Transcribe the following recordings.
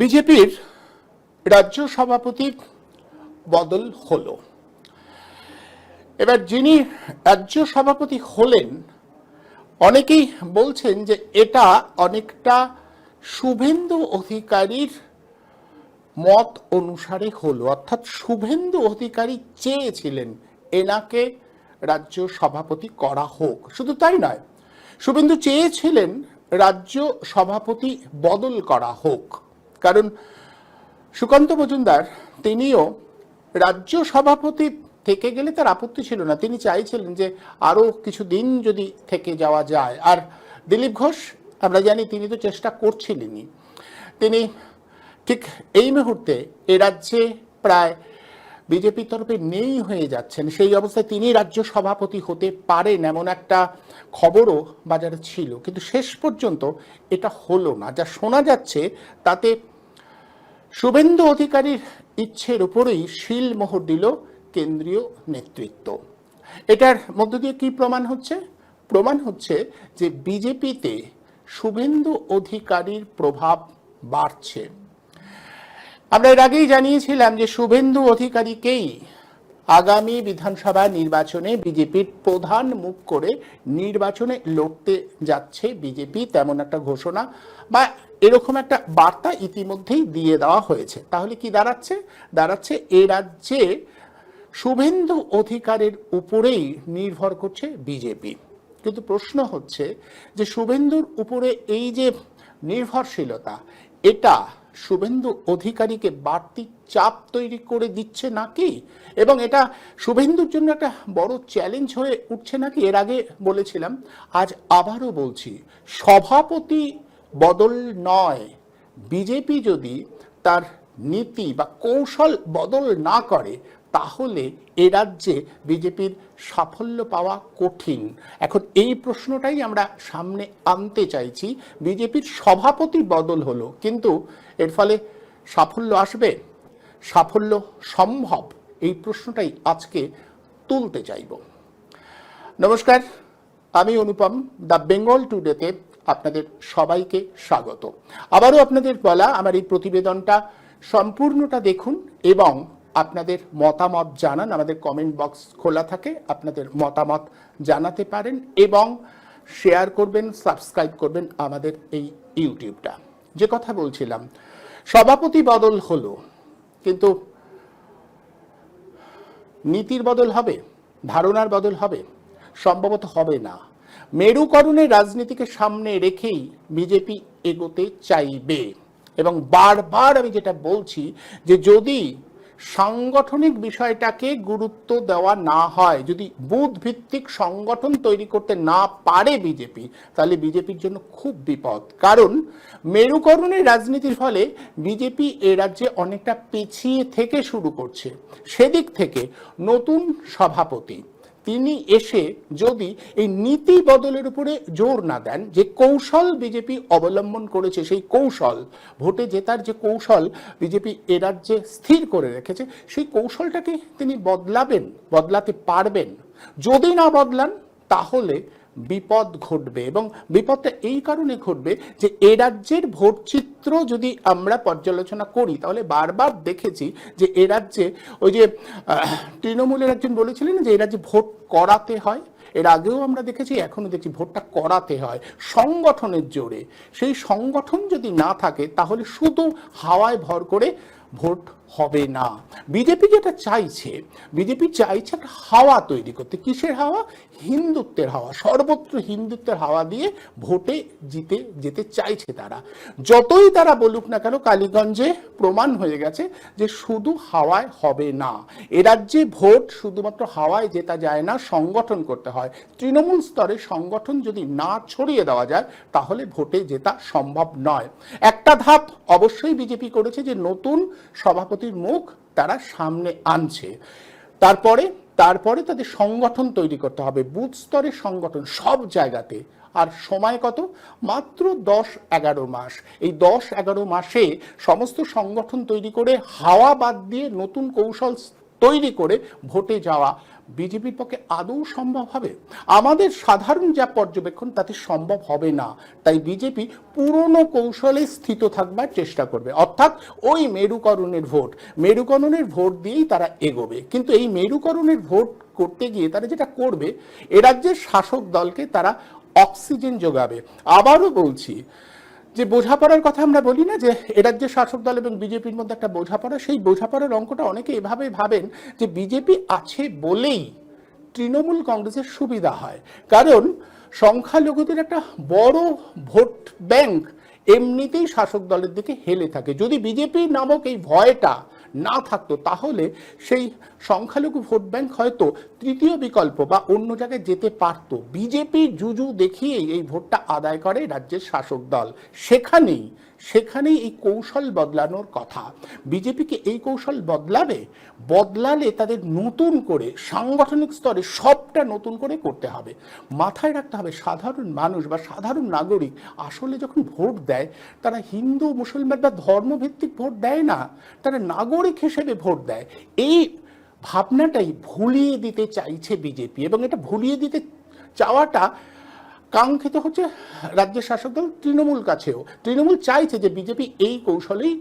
বিজেপির রাজ্য সভাপতির বদল হলো। এবার যিনি রাজ্য সভাপতি হলেন, অনেকেই বলছেন যে এটা অনেকটা শুভেন্দু অধিকারীর মত অনুসারে হলো। অর্থাৎ শুভেন্দু অধিকারী চেয়েছিলেন এনাকে রাজ্য সভাপতি করা হোক। শুধু তাই নয়, শুভেন্দু চেয়েছিলেন রাজ্য সভাপতি বদল করা হোক। কারণ সুকান্ত মজুমদার, তিনিও রাজ্য সভাপতি থেকে গেলে তার আপত্তি ছিল না। তিনি চাইছিলেন যে আরও কিছু দিন যদি থেকে যাওয়া যায়। আর দিলীপ ঘোষ, আমরা জানি তিনি তো চেষ্টা করছিলেনই। তিনি ঠিক এই মুহূর্তে এ রাজ্যে প্রায় বিজেপির তরফে নেই হয়ে যাচ্ছেন। সেই অবস্থায় তিনি রাজ্য সভাপতি হতে পারেন এমন একটা খবরও বাজারে ছিল। কিন্তু শেষ পর্যন্ত এটা হলো না। যা শোনা যাচ্ছে, তাতে শুভেন্দু অধিকারীর ইচ্ছের উপরেই শিল মোহর দিল কেন্দ্রীয় নেতৃত্ব। এটার মধ্য দিয়ে কি প্রমাণ হচ্ছে? প্রমাণ হচ্ছে যে বিজেপিতে শুভেন্দু অধিকারীর প্রভাব বাড়ছে। আমরা এর আগেই জানিয়েছিলাম যে শুভেন্দু অধিকারীকেই আগামী বিধানসভা নির্বাচনে বিজেপির প্রধান মুখ করে নির্বাচনে লড়তে যাচ্ছে বিজেপি, তেমন একটা ঘোষণা বা এরকম একটা বার্তা ইতিমধ্যেই দিয়ে দেওয়া হয়েছে। তাহলে কি দাঁড়াচ্ছে? দাঁড়াচ্ছে এ রাজ্যে শুভেন্দু অধিকারের উপরেই নির্ভর করছে বিজেপি। কিন্তু প্রশ্ন হচ্ছে যে শুভেন্দুর উপরে এই যে নির্ভরশীলতা, এটা শুভেন্দু অধিকারীকে বাড়তি চাপ তৈরি করে দিচ্ছে নাকি? এবং এটা শুভেন্দুর জন্য একটা বড় চ্যালেঞ্জ হয়ে উঠছে নাকি? এর আগে বলেছিলাম, আজ আবারও বলছি, সভাপতি বদল নয়। বিজেপি যদি তার নীতি বা কৌশল বদল না করে, তাহলে এ রাজ্যে বিজেপির সাফল্য পাওয়া কঠিন। এখন এই প্রশ্নটাই আমরা সামনে আনতে চাইছি। বিজেপির সভাপতি বদল হলো, কিন্তু এর ফলে সাফল্য আসবে? সাফল্য সম্ভব? এই প্রশ্নটাই আজকে তুলতে চাইব। নমস্কার, আমি অনুপম, দ্য বেঙ্গল টুডেতে আপনাদের সবাইকে স্বাগত। আবারও আপনাদের বলা আমার এই প্রতিবেদনটা সম্পূর্ণটা দেখুন এবং আপনাদের মতামত জানান। আমাদের কমেন্ট বক্স খোলা থাকে, আপনাদের মতামত জানাতে পারেন এবং শেয়ার করবেন সাবস্ক্রাইব করবেন আমাদের এই ইউটিউবটা। যে কথা বলছিলাম, সভাপতি বদল হলো, কিন্তু নীতির বদল হবে, ধারণার বদল হবে, সম্ভবত হবে না। মেরুকরণের রাজনীতিকে সামনে রেখেই বিজেপি এগোতে চাইবে। এবং বারবার আমি যেটা বলছি যে যদি সাংগঠনিক বিষয়টাকে গুরুত্ব দেওয়া না হয়, যদি বুথ ভিত্তিক সংগঠন তৈরি করতে না পারে বিজেপি, তাহলে বিজেপির জন্য খুব বিপদ। কারণ মেরুকরণের রাজনীতির ফলে বিজেপি এ রাজ্যে অনেকটা পিছিয়ে থেকে শুরু করছে। সেদিক থেকে নতুন সভাপতি তিনি এসে যদি এই নীতি বদলের উপরে জোর না দেন, যে কৌশল বিজেপি অবলম্বন করেছে, সেই কৌশল, ভোটে জেতার যে কৌশল বিজেপি এ রাজ্যে স্থির করে রেখেছে, সেই কৌশলটাকে তিনি বদলাবেন, বদলাতে পারবেন। যদি না বদলান, তাহলে বিপদ ঘটবে এবং বিপদটা এই কারণে ঘটবে যে এ রাজ্যের ভোট চিত্র যদি আমরা পর্যালোচনা করি, তাহলে বারবার দেখেছি যে এ রাজ্যে ওই যে তৃণমূলের একজন বলেছিলেন যে এ রাজ্যে ভোট করাতে হয়। এর আগেও আমরা দেখেছি, এখনও দেখছি ভোটটা করাতে হয় সংগঠনের জোরে। সেই সংগঠন যদি না থাকে, তাহলে শুধু হাওয়ায় ভর করে ভোট হবে না। বিজেপি যেটা চাইছে, বিজেপি চাইছে একটা হাওয়া তৈরি করতে। কিসের হাওয়া? হিন্দুত্বের হাওয়া। সর্বত্র হিন্দুত্বের হাওয়া দিয়ে ভোটে জিতে যেতে চাইছে তারা। যতই তারা বলুক না কেন, কালীগঞ্জে প্রমাণ হয়ে গেছে যে শুধু হাওয়ায় হবে না। এ রাজ্যে ভোট শুধুমাত্র হাওয়ায় জেতা যায় না, সংগঠন করতে হয়। তৃণমূল স্তরে সংগঠন যদি না ছড়িয়ে দেওয়া যায়, তাহলে ভোটে জেতা সম্ভব নয়। একটা ধাপ অবশ্যই বিজেপি করেছে যে নতুন সভাপতির মুখ তারা সামনে আনছে। তারপরে তারপরে তাদের সংগঠন তৈরি করতে হবে। বুথ স্তরের সংগঠন সব জায়গাতে। আর সময় কত? মাত্র দশ এগারো মাস। এই দশ এগারো মাসে সমস্ত সংগঠন তৈরি করে হাওয়া বাদ দিয়ে নতুন কৌশল তৈরি করে ভোটে যাওয়া বিজেপির পক্ষে আদৌ সম্ভব হবে? আমাদের সাধারণ যা পর্যবেক্ষণ, তাতে সম্ভব হবে না। তাই বিজেপি পুরনো কৌশলে স্থিত থাকবার চেষ্টা করবে। অর্থাৎ ওই মেরুকরণের ভোট। মেরুকরণের ভোট দিয়েই তারা এগোবে। কিন্তু এই মেরুকরণের ভোট করতে গিয়ে তারা যেটা করবে, এ রাজ্যের শাসক দলকে তারা অক্সিজেন যোগাবে। আবারও বলছি যে বোঝাপড়ার কথা আমরা বলি না, যে এ রাজ্যের শাসক দল এবং বিজেপির মধ্যে একটা বোঝাপড়া, সেই বোঝাপড়ার অঙ্কটা অনেকে এভাবে ভাবেন যে বিজেপি আছে বলেই তৃণমূল কংগ্রেসের সুবিধা হয়। কারণ সংখ্যালঘুদের একটা বড় ভোট ব্যাংক এমনিতেই শাসক দলের দিকে হেলে থাকে। যদি বিজেপি নামক এই ভয়টা না থাকতো, তাহলে সেই সংখ্যালঘু ভোট ব্যাংক হয়তো তৃতীয় বিকল্প বা অন্য জায়গায় যেতে পারতো। বিজেপি জুজু দেখিয়েই এই ভোটটা আদায় করে রাজ্যের শাসক দল। সেখানেই সেখানেই এই কৌশল বদলানোর কথা। বিজেপিকে এই কৌশল বদলাবে, বদলালে তাদের নতুন করে সাংগঠনিক স্তরে সবটা নতুন করে করতে হবে। মাথায় রাখতে হবে সাধারণ মানুষ বা সাধারণ নাগরিক আসলে যখন ভোট দেয়, তারা হিন্দু, মুসলমান বা ধর্মভিত্তিক ভোট দেয় না, তারা নাগরিক হিসেবে ভোট দেয়। এই ভাবনাটাই ভুলিয়ে দিতে চাইছে বিজেপি এবং এটা ভুলিয়ে দিতে চাওয়াটা কাঙ্ক্ষিত হচ্ছে রাজ্যের শাসক দল তৃণমূল কাছেও। তৃণমূল চাইছে যে বিজেপি এই কৌশলেই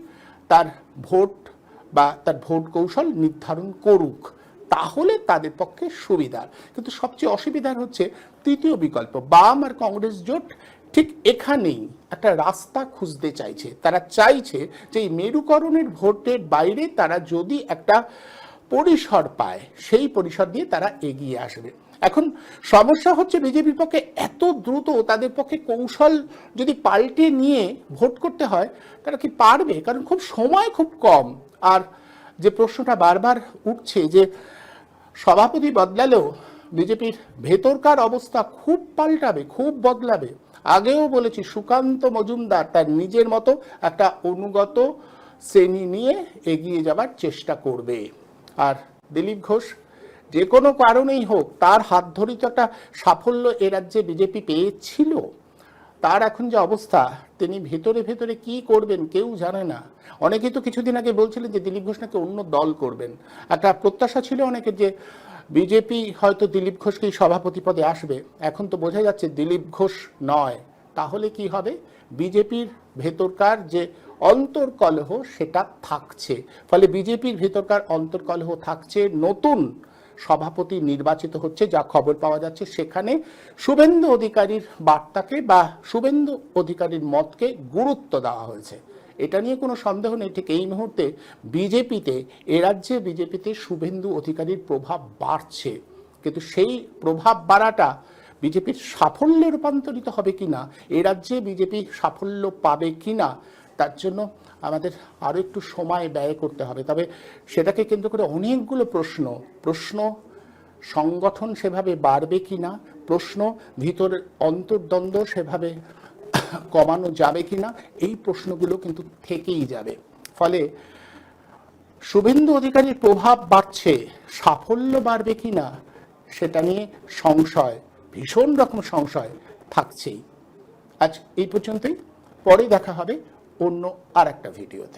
তার ভোট বা তার ভোট কৌশল নির্ধারণ করুক। তাহলে তাদের পক্ষে সুবিধার কিন্তু সবচেয়ে অসুবিধার হচ্ছে তৃতীয় বিকল্প। বাম আর কংগ্রেস জোট ঠিক এখানেই একটা রাস্তা খুঁজতে চাইছে। তারা চাইছে যে এই মেরুকরণের ভোটের বাইরে তারা যদি একটা পরিসর পায়, সেই পরিসর দিয়ে তারা এগিয়ে আসবে। এখন সমস্যা হচ্ছে বিজেপির পক্ষে এত দ্রুত তাদের পক্ষে কৌশল যদি পাল্টে নিয়ে ভোট করতে হয়, তারা কি পারবে? কারণ খুব সময় খুব কম। আর যে প্রশ্নটা বারবার উঠছে যে সভাপতি বদলালেও বিজেপির ভেতরকার অবস্থা খুব পাল্টাবে, খুব বদলাবে। আগেও বলেছি, সুকান্ত মজুমদার তার নিজের মতো একটা অনুগত শ্রেণি নিয়ে এগিয়ে যাবার চেষ্টা করবে। আর দিলীপ ঘোষ, যে কোনো কারণেই হোক, তার হাত ধরেই তো একটা সাফল্য এ রাজ্যে বিজেপি পেয়েছিল, তার এখন যে অবস্থা, তিনি ভেতরে ভেতরে কি করবেন কেউ জানে না। অনেকেই তো কিছুদিন আগে বলছিলেন যে দিলীপ ঘোষ নাকি অন্য দল করবেন। একটা প্রত্যাশা ছিল অনেকের যে বিজেপি হয়তো দিলীপ ঘোষকেই সভাপতি পদে আসবে। এখন তো বোঝা যাচ্ছে দিলীপ ঘোষ নয়। তাহলে কি হবে? বিজেপির ভেতরকার যে অন্তর্কলহ, সেটা থাকছে। ফলে বিজেপির ভেতরকার অন্তর্কলহ থাকছে, নতুন সভাপতি নির্বাচিত হচ্ছে, যা খবর পাওয়া যাচ্ছে সেখানে। শুভেন্দু অধিকারীর বার্তাকে বা শুভেন্দু অধিকারীর মতকে গুরুত্ব দেওয়া হয়েছে। এটা নিয়ে কোনো সন্দেহ নেই। ঠিক এই মুহূর্তে বিজেপিতে, এ রাজ্যে বিজেপিতে শুভেন্দু অধিকারীর প্রভাব বাড়ছে। কিন্তু সেই প্রভাব বাড়াটা বিজেপির সাফল্যে রূপান্তরিত হবে কিনা, এ রাজ্যে বিজেপি সাফল্য পাবে কিনা, তার জন্য আমাদের আরও একটু সময় ব্যয় করতে হবে। তবে সেটাকে কেন্দ্র করে অনেকগুলো প্রশ্ন প্রশ্ন সংগঠন সেভাবে বাড়বে কি না প্রশ্ন ভিতরের অন্তর্দ্বন্দ্ব সেভাবে কমানো যাবে কি না এই প্রশ্নগুলো কিন্তু থেকেই যাবে। ফলে শুভেন্দু অধিকারীর প্রভাব বাড়ছে, সাফল্য বাড়বে কি না সেটা নিয়ে সংশয়, ভীষণ রকম সংশয় থাকছেই। আজ এই পর্যন্তই, পরে দেখা হবে অন্য আর একটা ভিডিওতে।